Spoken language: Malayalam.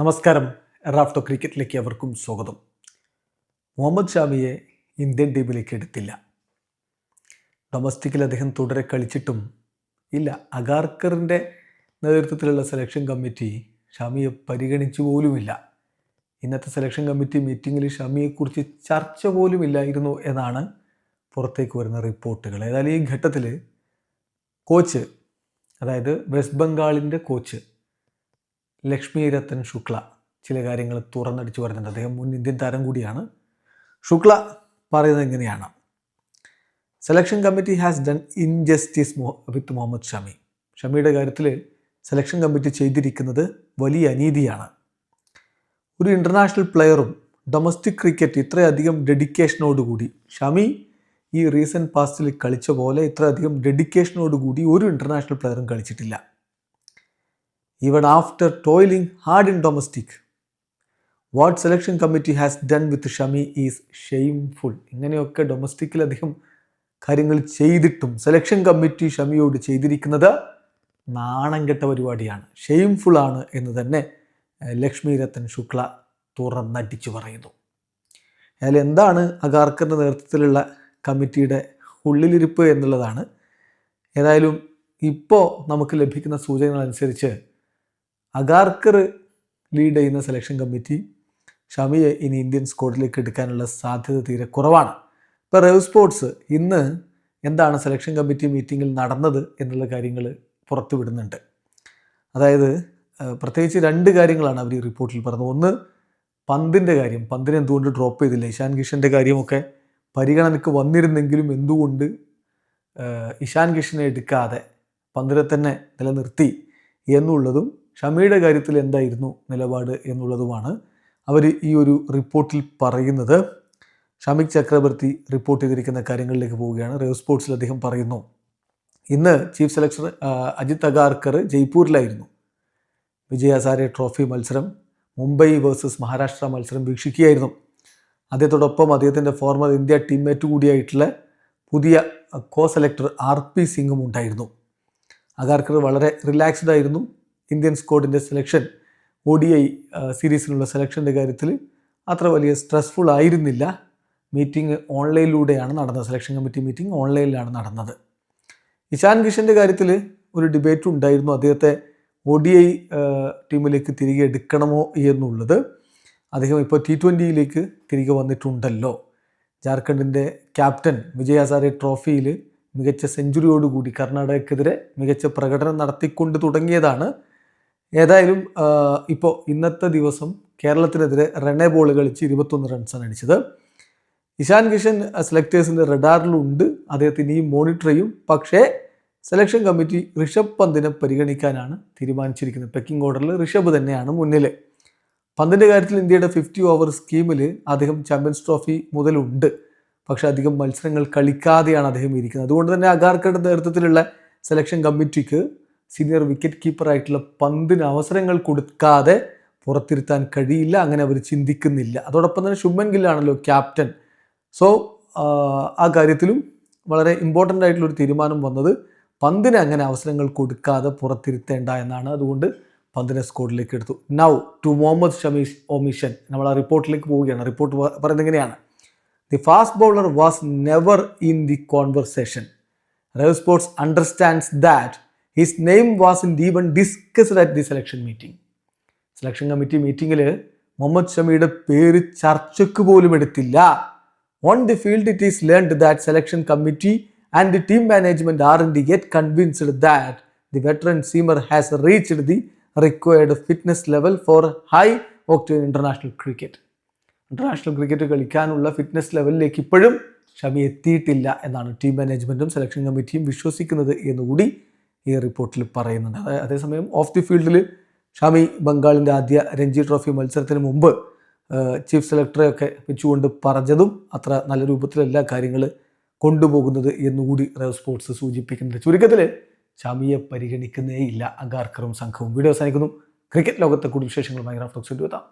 നമസ്കാരം. റാഫ്റ്റോ ക്രിക്കറ്റിലേക്ക് അവർക്കും സ്വാഗതം. മുഹമ്മദ് ഷാമിയെ ഇന്ത്യൻ ടീമിലേക്ക് എടുത്തില്ല. ഡൊമസ്റ്റിക്കിൽ അദ്ദേഹം തുടരെ കളിച്ചിട്ടും ഇല്ല. അഗാർക്കറിന്റെ നേതൃത്വത്തിലുള്ള സെലക്ഷൻ കമ്മിറ്റി ഷാമിയെ പരിഗണിച്ചു പോലുമില്ല. ഇന്നത്തെ സെലക്ഷൻ കമ്മിറ്റി മീറ്റിങ്ങിൽ ഷാമിയെക്കുറിച്ച് ചർച്ച പോലും ഇല്ലായിരുന്നു എന്നാണ് പുറത്തേക്ക് വരുന്ന റിപ്പോർട്ടുകൾ. ഏതായാലും ഈ ഘട്ടത്തിൽ കോച്ച് അതായത് വെസ്റ്റ് ബംഗാളിന്റെ കോച്ച് ലക്ഷ്മി രത്തൻ ശുക്ല. ചില കാര്യങ്ങൾ തുറന്നടിച്ചു പറയുന്നുണ്ട് അദ്ദേഹം മുൻ ഇന്ത്യൻ താരം കൂടിയാണ്. ശുക്ല പറയുന്നത് എങ്ങനെയാണ് selection committee has done injustice with Muhammad Shami. ഷമിയുടെ കാര്യത്തിൽ സെലക്ഷൻ കമ്മിറ്റി ചെയ്തിരിക്കുന്നത് വലിയ അനീതിയാണ്. ഒരു ഇന്റർനാഷണൽ പ്ലെയറും ഡൊമസ്റ്റിക് ക്രിക്കറ്റ് ഇത്രയധികം ഡെഡിക്കേഷനോടുകൂടി ഷമി ഈ റീസെന്റ് പാസ്റ്റിൽ കളിച്ച പോലെ ഇത്രയധികം ഡെഡിക്കേഷനോടുകൂടി ഒരു ഇന്റർനാഷണൽ പ്ലെയറും കളിച്ചിട്ടില്ല. Even after toiling hard in domestic what selection committee has done with Shami is shameful ഇങ്ങനെയൊക്കെ ഡൊമസ്റ്റിക്കിൽ അദ്ദേഹം കാര്യങ്ങൾ ചെയ്തിട്ടും സെലക്ഷൻ കമ്മിറ്റി ഷമിയോട് ചെയ്തിരിക്കുന്നത് നാണം കെട്ട പരിപാടിയാണ്. ഷെയിംഫുൾ ആണ് എന്ന് തന്നെ ലക്ഷ്മി രത്തൻ ശുക്ല തുറന്നടിച്ചു പറയുന്നു. അയാൾ എന്താണ് അഗാർക്കറിന്റെ നേതൃത്വത്തിലുള്ള കമ്മിറ്റിയുടെ ഉള്ളിലിരിപ്പ് എന്നുള്ളതാണ്. ഏതായാലും ഇപ്പോൾ നമുക്ക് ലഭിക്കുന്ന സൂചനകൾ അനുസരിച്ച് അഗാർക്കർ ലീഡ് ചെയ്യുന്ന സെലക്ഷൻ കമ്മിറ്റി ഷമിയെ ഇനി ഇന്ത്യൻ സ്ക്വാഡിലേക്ക് എടുക്കാനുള്ള സാധ്യത തീരെ കുറവാണ്. ഇപ്പോൾ റെവ് സ്പോർട്സ് ഇന്ന് എന്താണ് സെലക്ഷൻ കമ്മിറ്റി മീറ്റിങ്ങിൽ നടന്നത് എന്നുള്ള കാര്യങ്ങൾ പുറത്തുവിടുന്നുണ്ട് അതായത് പ്രത്യേകിച്ച് രണ്ട് കാര്യങ്ങളാണ് അവർ ഈ റിപ്പോർട്ടിൽ പറഞ്ഞത്. ഒന്ന് പന്തിന്റെ കാര്യം. പന്തിനെ എന്തുകൊണ്ട് ഡ്രോപ്പ് ചെയ്തില്ല? ഇഷാൻ കിഷന്റെ കാര്യമൊക്കെ പരിഗണനയ്ക്ക് വന്നിരുന്നെങ്കിലും എന്തുകൊണ്ട് ഇഷാൻ കിഷനെ എടുക്കാതെ പന്തിനെ തന്നെ നിലനിർത്തി എന്നുള്ളതും ഷമിയുടെ കാര്യത്തിൽ എന്തായിരുന്നു നിലപാട് എന്നുള്ളതുമാണ് അവർ ഈ ഒരു റിപ്പോർട്ടിൽ പറയുന്നത്. ഷമിക് ചക്രവർത്തി റിപ്പോർട്ട് ചെയ്തിരിക്കുന്ന കാര്യങ്ങളിലേക്ക് പോവുകയാണ്. റേവ് സ്പോർട്സിൽ അദ്ദേഹം പറയുന്നു ഇന്ന് ചീഫ് സെലക്ടർ അജിത് അഗാർക്കർ ജയ്പൂരിലായിരുന്നു. വിജയ ഹസാരെ ട്രോഫി മത്സരം മുംബൈ വേഴ്സസ് മഹാരാഷ്ട്ര മത്സരം വീക്ഷിക്കുകയായിരുന്നു. അദ്ദേഹത്തോടൊപ്പം അദ്ദേഹത്തിന്റെ ഫോർമർ ഇന്ത്യ ടീംമേറ്റ് കൂടിയായിട്ടുള്ള പുതിയ കോ സെലക്ടർ ആർ പി സിംഗും ഉണ്ടായിരുന്നു. അഗാർക്കർ വളരെ റിലാക്സ്ഡ് ആയിരുന്നു. ഇന്ത്യൻ സ്ക്വാഡിന്റെ സെലക്ഷൻ ഒ ഡി ഐ സീരീസിലുള്ള സെലക്ഷന്റെ കാര്യത്തിൽ അത്ര വലിയ സ്ട്രെസ്ഫുൾ ആയിരുന്നില്ല. മീറ്റിംഗ് ഓൺലൈനിലൂടെയാണ് നടന്നത്. സെലക്ഷൻ കമ്മിറ്റി മീറ്റിംഗ് ഓൺലൈനിലാണ് നടന്നത്. ഇഷാൻ കിഷന്റെ കാര്യത്തിൽ ഒരു ഡിബേറ്റ് ഉണ്ടായിരുന്നു. അദ്ദേഹത്തെ ഒ ഡി ഐ ടീമിലേക്ക് തിരികെ എടുക്കണമോ എന്നുള്ളത് അദ്ദേഹം ഇപ്പോൾ ടി ട്വന്റിയിലേക്ക് തിരികെ വന്നിട്ടുണ്ടല്ലോ. ജാർഖണ്ഡിന്റെ ക്യാപ്റ്റൻ വിജയ് ഹസാരെ ട്രോഫിയിൽ മികച്ച സെഞ്ചുറിയോടുകൂടി കർണാടകക്കെതിരെ മികച്ച പ്രകടനം നടത്തിക്കൊണ്ട് തുടങ്ങിയതാണ് ഏതായാലും ഇപ്പോൾ ഇന്നത്തെ ദിവസം കേരളത്തിനെതിരെ റണ്ണേ ബോൾ കളിച്ച് ഇരുപത്തൊന്ന് റൺസാണ് അടിച്ചത്. ഇഷാൻ കിഷൻ സെലക്ടേഴ്സിന്റെ റഡാറിലുണ്ട് അദ്ദേഹത്തെ ഇനിയും മോണിറ്റർ ചെയ്യും. പക്ഷേ സെലക്ഷൻ കമ്മിറ്റി ഋഷഭ് പന്തിനെ പരിഗണിക്കാനാണ് തീരുമാനിച്ചിരിക്കുന്നത്. പെക്കിംഗ് ഓർഡറിൽ ഋഷഭ് തന്നെയാണ് മുന്നിൽ പന്തിന്റെ കാര്യത്തിൽ ഇന്ത്യയുടെ ഫിഫ്റ്റി ഓവർ സ്കീമിൽ അദ്ദേഹം ചാമ്പ്യൻസ് ട്രോഫി മുതലുണ്ട്. പക്ഷേ അധികം മത്സരങ്ങൾ കളിക്കാതെയാണ് അദ്ദേഹം ഇരിക്കുന്നത്. അതുകൊണ്ട് തന്നെ അഗാർക്കറുടെ നേതൃത്വത്തിലുള്ള സെലക്ഷൻ കമ്മിറ്റിക്ക് സീനിയർ വിക്കറ്റ് കീപ്പറായിട്ടുള്ള പന്തിന് അവസരങ്ങൾ കൊടുക്കാതെ പുറത്തിരുത്താൻ കഴിയില്ല അങ്ങനെ അവർ ചിന്തിക്കുന്നില്ല. അതോടൊപ്പം തന്നെ ശുഭൻ ഗില്ലാണല്ലോ ക്യാപ്റ്റൻ സോ ആ കാര്യത്തിലും വളരെ ഇമ്പോർട്ടന്റ് ആയിട്ടുള്ളൊരു തീരുമാനം വന്നത് പന്തിന് അങ്ങനെ അവസരങ്ങൾ കൊടുക്കാതെ പുറത്തിരുത്തേണ്ട എന്നാണ്. അതുകൊണ്ട് പന്തിനെ സ്കോഡിലേക്ക് എടുത്തു. Now to Muhammad Shami's omission നമ്മൾ ആ റിപ്പോർട്ടിലേക്ക് പോവുകയാണ്. റിപ്പോർട്ട് പറയുന്നത് എങ്ങനെയാണ്? The fast bowler was never in the conversation Rev Sportz understands that his name was in Deepan discussed at the selection meeting selection committee മീറ്റിങ്ങിൽ മുഹമ്മദ് ഷമിയുടെ പേര് ചർച്ചയ്ക്ക് പോലും എടുത്തില്ല. On the field it is learned that selection committee and the team management are in the get convinced that the veteran seamer has reached the required fitness level for high octane international cricket international cricket കളിക്കാനുള്ള ഫിറ്റ്നസ് ലെവലിലേക്ക് ഇപ്പോഴും ഷമി എത്തിയിട്ടില്ല എന്നാണ് ടീം മാനേജ്മെന്റും സെലക്ഷൻ കമ്മിറ്റിയും വിശ്വസിക്കുന്നത് എന്നുകൂടി ഈ റിപ്പോർട്ടിൽ പറയുന്നുണ്ട്. അതേസമയം ഓഫ് ദി ഫീൽഡിൽ ഷാമി ബംഗാളിന്റെ ആദ്യ രഞ്ജി ട്രോഫി മത്സരത്തിന് മുമ്പ് ചീഫ് സെലക്ടറെയൊക്കെ വെച്ചുകൊണ്ട് പറഞ്ഞതും അത്ര നല്ല രൂപത്തിലല്ല കാര്യങ്ങൾ കൊണ്ടുപോകുന്നത് എന്നുകൂടി റവ് സ്പോർട്സ് സൂചിപ്പിക്കുന്നുണ്ട്. ചുരുക്കത്തിൽ ഷാമിയെ പരിഗണിക്കുന്നേ ഇല്ല അഗാർക്കറും സംഘവും. വീഡിയോ അവസാനിക്കുന്നു. ക്രിക്കറ്റ് ലോകത്തെ കൂടുതൽ വിശേഷങ്ങളുമായി റാഫ്റ്റോക്സ് എത്താം.